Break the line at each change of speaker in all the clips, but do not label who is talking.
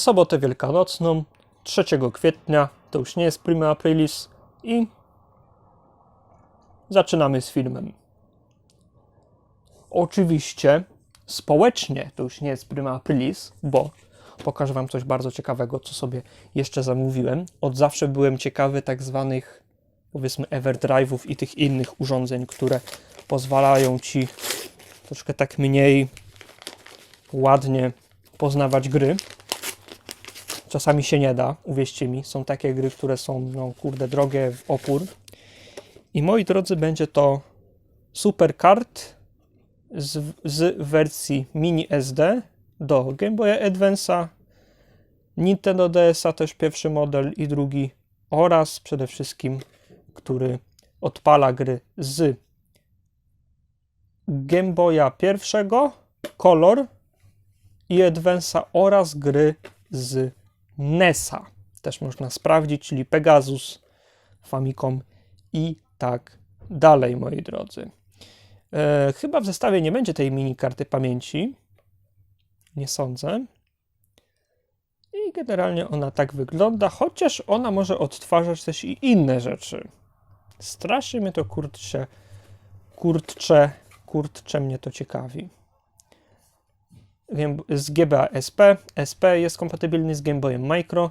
sobotę wielkanocną, 3 kwietnia, to już nie jest prima aprilis i zaczynamy z filmem. Oczywiście społecznie to już nie jest prima aprilis, bo pokażę Wam coś bardzo ciekawego, co sobie jeszcze zamówiłem. Od zawsze byłem ciekawy tak zwanych, powiedzmy, Everdrive'ów i tych innych urządzeń, które pozwalają Ci troszkę tak mniej ładnie poznawać gry. Czasami się nie da, uwierzcie mi. Są takie gry, które są, no kurde, drogie w opór. I moi drodzy, będzie to Supercard z, z wersji mini SD do Game Boy Advance'a, Nintendo DS-a też pierwszy model i drugi oraz przede wszystkim, który odpala gry z Game Boya pierwszego, Color i Advance'a oraz gry z NES-a. Też można sprawdzić, czyli Pegasus, Famicom i tak dalej, moi drodzy. E, chyba w zestawie nie będzie tej mini karty pamięci. Nie sądzę. I generalnie ona tak wygląda, chociaż ona może odtwarzać też i inne rzeczy. Strasznie mnie to kurczę, kurczę, kurczę mnie to ciekawi. Z GBA SP. SP jest kompatybilny z Game Boyem Micro.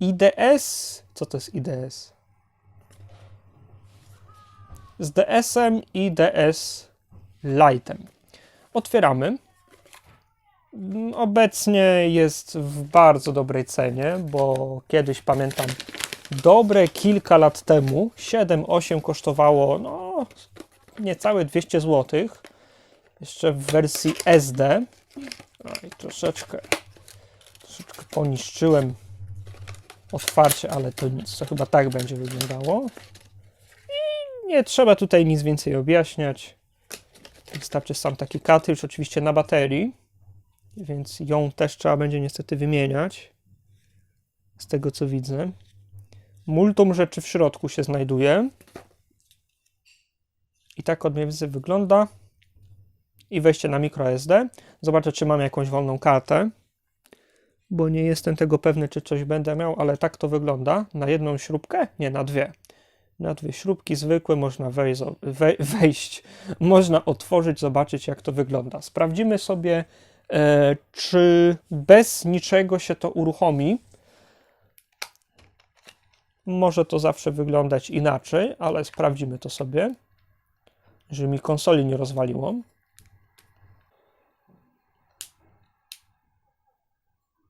IDS. Co to jest IDS? Z DS-em i DS Lite'em. Otwieramy. Mm, Obecnie jest w bardzo dobrej cenie, bo kiedyś pamiętam dobre kilka lat temu 7-8 kosztowało no niecałe 200 zł. Jeszcze w wersji SD. Oj, troszeczkę, troszeczkę poniszczyłem otwarcie, ale to nic. To chyba tak będzie wyglądało. I nie trzeba tutaj nic więcej objaśniać. Wystarczy sam taki cartridge, oczywiście na baterii, więc ją też trzeba będzie niestety wymieniać. Z tego co widzę. Multum rzeczy w środku się znajduje. I tak od mniej więcej wygląda. I wejście na microSD. Zobaczę, czy mam jakąś wolną kartę. Bo nie jestem tego pewny, czy coś będę miał, ale tak to wygląda. Na jedną śrubkę? Nie, na dwie. Na dwie śrubki zwykłe można wejść, wej- wejść, można otworzyć, zobaczyć jak to wygląda. Sprawdzimy sobie, e, czy bez niczego się to uruchomi. Może to zawsze wyglądać inaczej, ale sprawdzimy to sobie, żeby mi konsoli nie rozwaliło.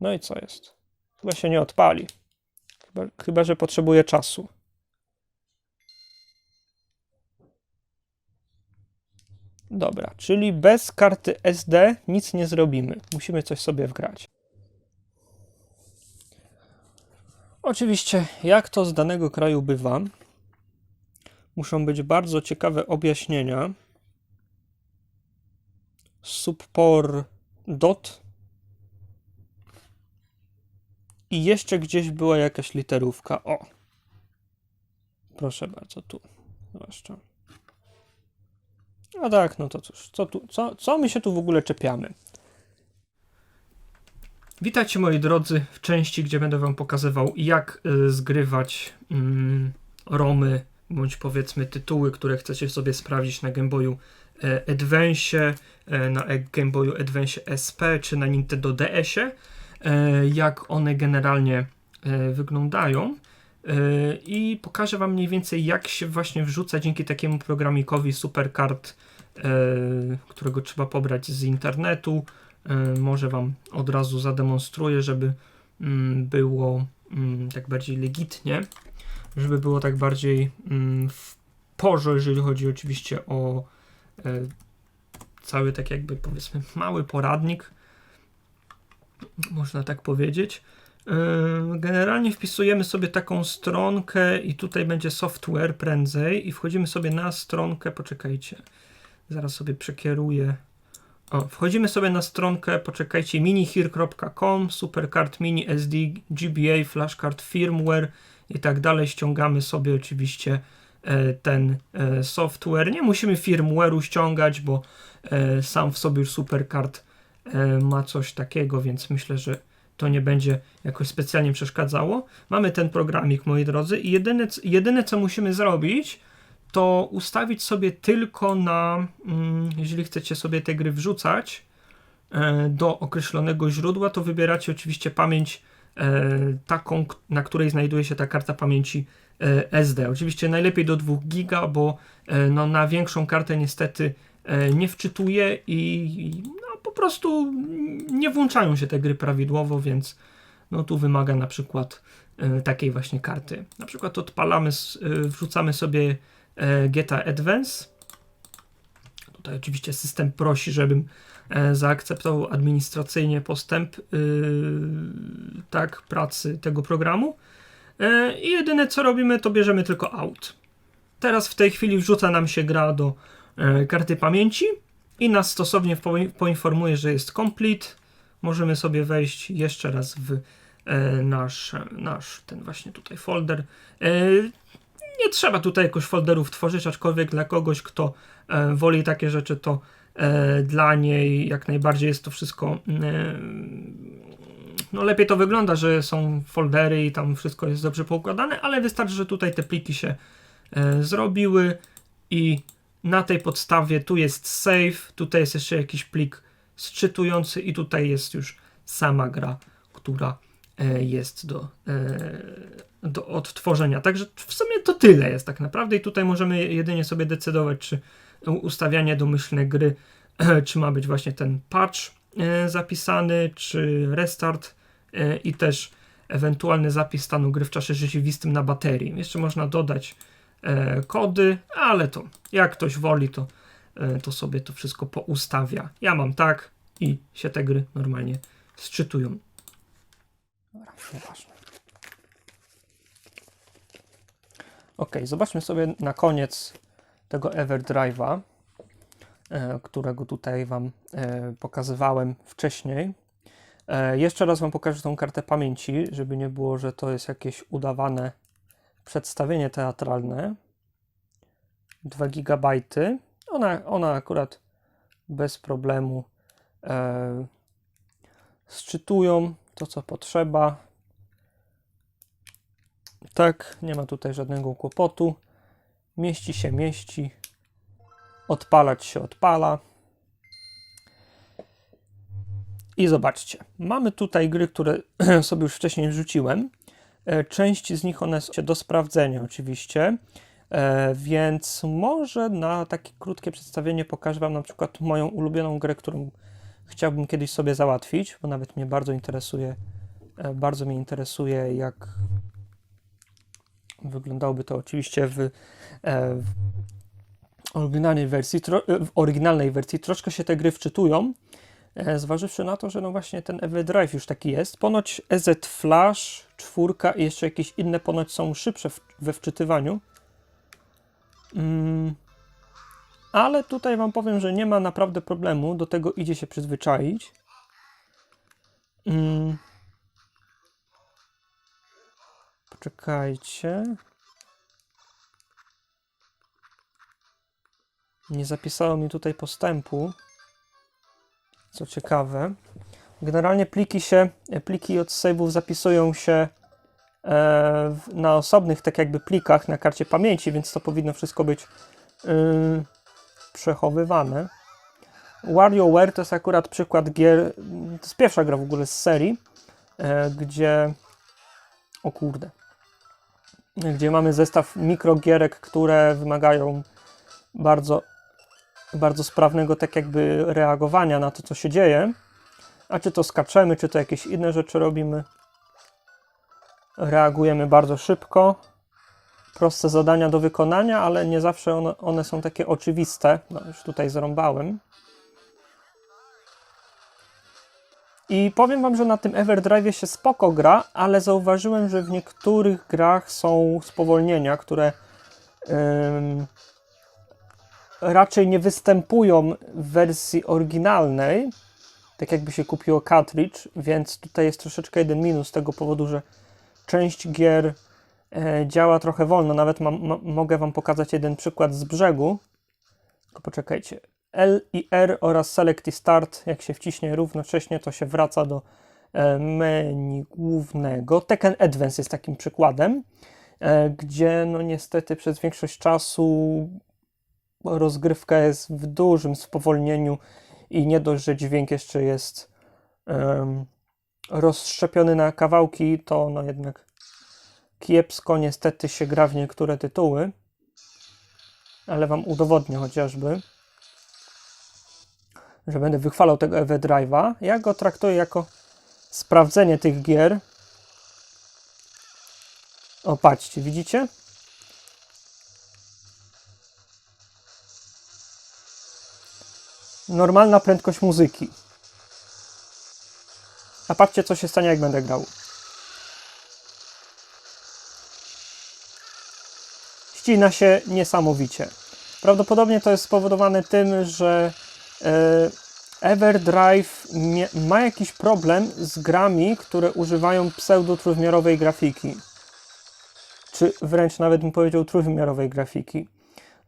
No i co jest? Chyba się nie odpali. Chyba, chyba że potrzebuje czasu. Dobra, czyli bez karty SD nic nie zrobimy. Musimy coś sobie wgrać. Oczywiście, jak to z danego kraju bywa, muszą być bardzo ciekawe objaśnienia. Subpor dot i jeszcze gdzieś była jakaś literówka. O! Proszę bardzo, tu. Zwłaszcza. A tak, no to cóż, co, tu, co, co my się tu w ogóle czepiamy? Witajcie moi drodzy w części, gdzie będę wam pokazywał jak y, zgrywać mm, romy, bądź powiedzmy tytuły, które chcecie sobie sprawdzić na Game Boyu e, Advance, e, na e- Game Boyu Advance SP czy na Nintendo DS-ie, jak one generalnie e, wyglądają. E, I pokażę Wam mniej więcej, jak się właśnie wrzuca dzięki takiemu programikowi Supercard, e, którego trzeba pobrać z internetu. E, Może Wam od razu zademonstruję, żeby mm, było mm, tak bardziej legitnie, żeby było tak bardziej mm, w porze, jeżeli chodzi oczywiście o e, cały tak jakby powiedzmy mały poradnik, można tak powiedzieć. Yy, Generalnie wpisujemy sobie taką stronkę i tutaj będzie software prędzej i wchodzimy sobie na stronkę, poczekajcie, zaraz sobie przekieruję. O, wchodzimy sobie na stronkę, poczekajcie, minihir.com, supercard mini SD, GBA, flashcard firmware i tak dalej. Ściągamy sobie oczywiście e, ten e, software. Nie musimy firmware'u ściągać, bo e, sam w sobie już supercard e, ma coś takiego, więc myślę, że to nie będzie jakoś specjalnie przeszkadzało. Mamy ten programik, moi drodzy, i jedyne, jedyne co musimy zrobić, to ustawić sobie tylko na, mm, jeżeli chcecie sobie te gry wrzucać e, do określonego źródła, to wybieracie oczywiście pamięć e, taką, na której znajduje się ta karta pamięci e, SD. Oczywiście najlepiej do 2 giga, bo e, no, na większą kartę niestety e, nie wczytuje i po prostu nie włączają się te gry prawidłowo, więc no, tu wymaga na przykład e, takiej właśnie karty. Na przykład odpalamy, e, wrzucamy sobie e, GTA Advance. Tutaj oczywiście system prosi, żebym zaakceptował administracyjnie postęp tak pracy tego programu. I jedyne co robimy, to bierzemy tylko out. Teraz w tej chwili wrzuca nam się gra do karty pamięci i nas stosownie po- poinformuje, że jest complete. Możemy sobie wejść jeszcze raz w e, nasz, nasz ten właśnie tutaj folder. E, nie trzeba tutaj jakoś folderów tworzyć, aczkolwiek dla kogoś, kto e, woli takie rzeczy, to dla niej jak najbardziej jest to wszystko. E, no lepiej to wygląda, że są foldery i tam wszystko jest dobrze poukładane, ale wystarczy, że tutaj te pliki się zrobiły i na tej podstawie tu jest save, tutaj jest jeszcze jakiś plik sczytujący i tutaj jest już sama gra, która e, jest do, e, do odtworzenia. Także w sumie to tyle jest tak naprawdę i tutaj możemy jedynie sobie decydować, czy ustawianie domyślne gry, czy ma być właśnie ten patch e, zapisany, czy restart i też ewentualny zapis stanu gry w czasie rzeczywistym na baterii. Jeszcze można dodać kody, ale to jak ktoś woli, to, e, to sobie to wszystko poustawia. Ja mam tak i się te gry normalnie sczytują. Ok, zobaczmy sobie na koniec tego EverDrive'a, e, którego tutaj Wam e, pokazywałem wcześniej. E, jeszcze raz Wam pokażę tą kartę pamięci, żeby nie było, że to jest jakieś udawane przedstawienie teatralne. 2 GB. Ona, ona akurat bez problemu e, sczytują to, co potrzeba. Tak, nie ma tutaj żadnego kłopotu. Mieści się, mieści. Odpalać się, odpala. I zobaczcie, mamy tutaj gry, które sobie już wcześniej wrzuciłem. E, Część z nich one są do sprawdzenia oczywiście, E, więc może na takie krótkie przedstawienie pokażę Wam na przykład moją ulubioną grę, którą chciałbym kiedyś sobie załatwić, bo nawet mnie bardzo interesuje, e, bardzo mnie interesuje jak wyglądałoby to oczywiście w, w oryginalnej wersji, w oryginalnej wersji. Troszkę się te gry wczytują, zważywszy na to, że no właśnie ten EverDrive już taki jest. Ponoć EZ Flash, czwórka i jeszcze jakieś inne ponoć są szybsze w, we wczytywaniu. Mm, ale tutaj Wam powiem, że nie ma naprawdę problemu, do tego idzie się przyzwyczaić. Mm. Poczekajcie. Nie zapisało mi tutaj postępu. Co ciekawe. Generalnie pliki się, pliki od save'ów zapisują się e, na osobnych tak jakby plikach na karcie pamięci, więc to powinno wszystko być y, przechowywane. WarioWare to jest akurat przykład gier, to jest pierwsza gra w ogóle z serii, e, gdzie o kurde, gdzie mamy zestaw mikrogierek, które wymagają bardzo, bardzo sprawnego tak jakby reagowania na to, co się dzieje. A czy to skaczemy, czy to jakieś inne rzeczy robimy, reagujemy bardzo szybko. Proste zadania do wykonania, ale nie zawsze one, one są takie oczywiste. No, już tutaj zarąbałem. I powiem Wam, że na tym EverDrive się spoko gra, ale zauważyłem, że w niektórych grach są spowolnienia, które ym, raczej nie występują w wersji oryginalnej, tak jakby się kupiło cartridge, więc tutaj jest troszeczkę jeden minus z tego powodu, że część gier e, działa trochę wolno. Nawet mam, mo- mogę Wam pokazać jeden przykład z brzegu. Tylko poczekajcie. L i R oraz Select i Start, jak się wciśnie równocześnie, to się wraca do e, menu głównego. Tekken Advance jest takim przykładem, e, gdzie no niestety przez większość czasu rozgrywka jest w dużym spowolnieniu i nie dość, że dźwięk jeszcze jest em, rozszczepiony na kawałki, to no jednak kiepsko niestety się gra w niektóre tytuły, ale wam udowodnię chociażby, że będę wychwalał tego Everdrive'a. Ja go traktuję jako sprawdzenie tych gier. O, patrzcie, widzicie? Normalna prędkość muzyki. A patrzcie, co się stanie, jak będę grał. ścina się niesamowicie. Prawdopodobnie to jest spowodowane tym, że e, Everdrive ma jakiś problem z grami, które używają pseudo-trójwymiarowej grafiki. Czy wręcz nawet bym powiedział trójwymiarowej grafiki.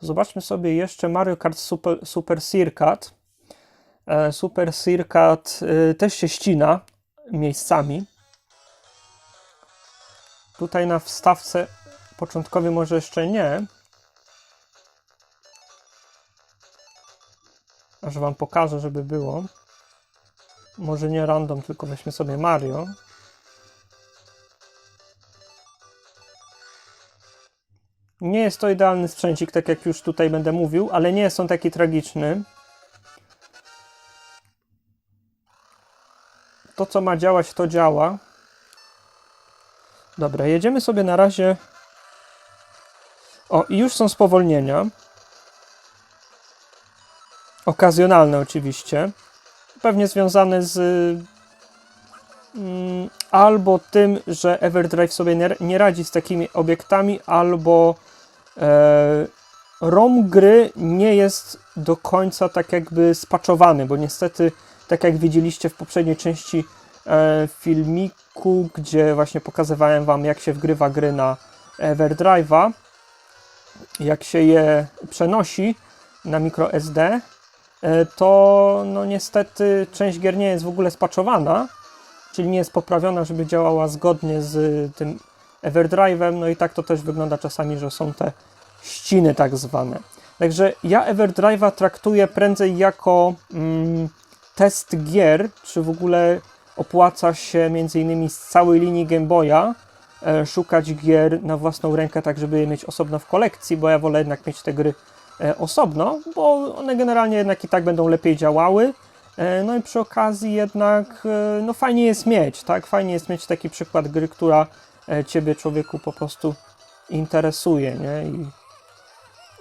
Zobaczmy sobie jeszcze Mario Kart Super, Super Circuit. E, Super Circuit e, też się ścina miejscami. Tutaj na wstawce początkowej może jeszcze nie. Aż wam pokażę, żeby było. Może nie random, tylko weźmy sobie Mario. Nie jest to idealny sprzęcik, tak jak już tutaj będę mówił, ale nie jest on taki tragiczny. To, co ma działać, to działa. Dobra, jedziemy sobie na razie. O, i już są spowolnienia. Okazjonalne oczywiście. Pewnie związane z mm, albo tym, że Everdrive sobie nie, nie radzi z takimi obiektami, albo e, ROM gry nie jest do końca tak jakby spaczowany, bo niestety, tak jak widzieliście w poprzedniej części e, filmiku, gdzie właśnie pokazywałem Wam, jak się wgrywa gry na Everdrive'a, jak się je przenosi na microSD, e, to no niestety część gier nie jest w ogóle spaczowana, czyli nie jest poprawiona, żeby działała zgodnie z tym Everdrive'em, no i tak to też wygląda czasami, że są te ściny tak zwane. Także ja Everdrive'a traktuję prędzej jako mm, test gier, czy w ogóle opłaca się między innymi z całej linii Game Boya e, szukać gier na własną rękę, tak żeby je mieć osobno w kolekcji, bo ja wolę jednak mieć te gry e, osobno, bo one generalnie jednak i tak będą lepiej działały. E, No i przy okazji jednak no fajnie jest mieć, tak? Fajnie jest mieć taki przykład gry, która ciebie człowieku po prostu interesuje, nie? I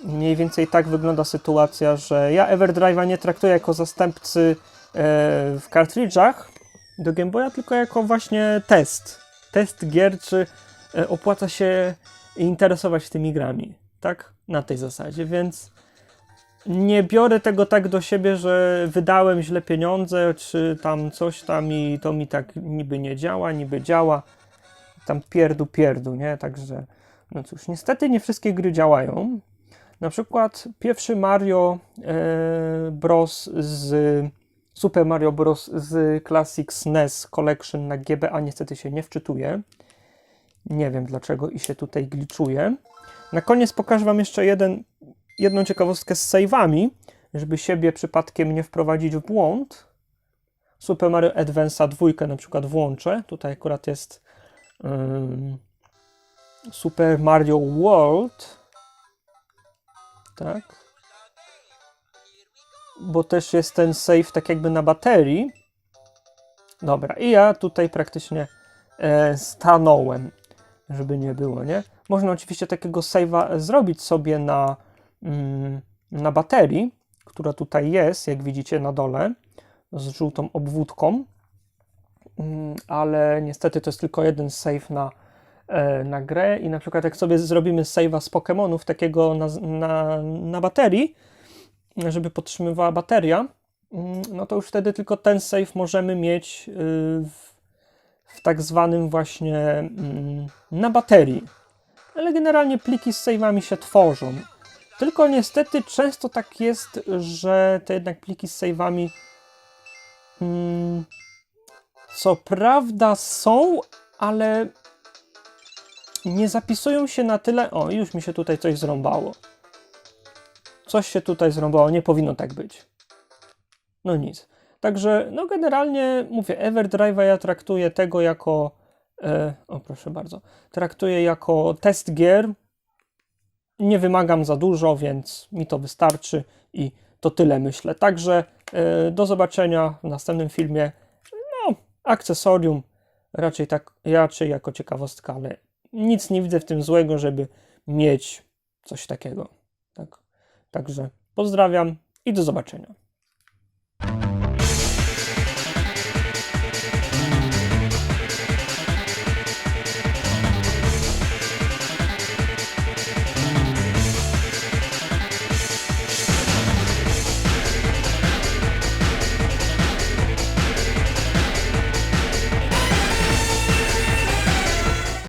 mniej więcej tak wygląda sytuacja, że ja Everdrive'a nie traktuję jako zastępcy w kartridżach do Game Boya, tylko jako właśnie test. Test gier, czy e, opłaca się interesować tymi grami, tak? Na tej zasadzie, więc nie biorę tego tak do siebie, że wydałem źle pieniądze, czy tam coś tam i to mi tak niby nie działa, niby działa. Tam pierdu, pierdu, nie? Także, no cóż, niestety nie wszystkie gry działają. Na przykład pierwszy Mario e, Bros. z Super Mario Bros. z Classic SNES Collection na GBA niestety się nie wczytuje. Nie wiem dlaczego i się tutaj gliczuje. Na koniec pokażę Wam jeszcze jeden, jedną ciekawostkę z save'ami, żeby siebie przypadkiem nie wprowadzić w błąd. Super Mario Advance'a dwójkę na przykład włączę. Tutaj akurat jest ym, Super Mario World. Tak. Bo też jest ten save tak jakby na baterii. Dobra, i ja tutaj praktycznie e, stanąłem, żeby nie było, nie? Można oczywiście takiego save'a zrobić sobie na, mm, na baterii, która tutaj jest, jak widzicie na dole, z żółtą obwódką, Mm, ale niestety to jest tylko jeden save na, e, na grę i na przykład jak sobie zrobimy save'a z Pokémonów takiego na, na, na baterii, żeby podtrzymywała bateria, mm, no to już wtedy tylko ten save możemy mieć y, w, w tak zwanym właśnie mm, na baterii. Ale generalnie pliki z save'ami się tworzą. Tylko niestety często tak jest, że te jednak pliki z save'ami mm, Co prawda są, ale nie zapisują się na tyle. O, już mi się tutaj coś zrąbało. Coś się tutaj zrąbało, nie powinno tak być. No nic. Także, no generalnie mówię, Everdrive'a ja traktuję tego jako. E, o, proszę bardzo. Traktuję jako test gier. Nie wymagam za dużo, więc mi to wystarczy i to tyle myślę. Także e, do zobaczenia w następnym filmie. No, akcesorium raczej tak, raczej jako ciekawostka, ale nic nie widzę w tym złego, żeby mieć coś takiego. Tak. Także pozdrawiam i do zobaczenia.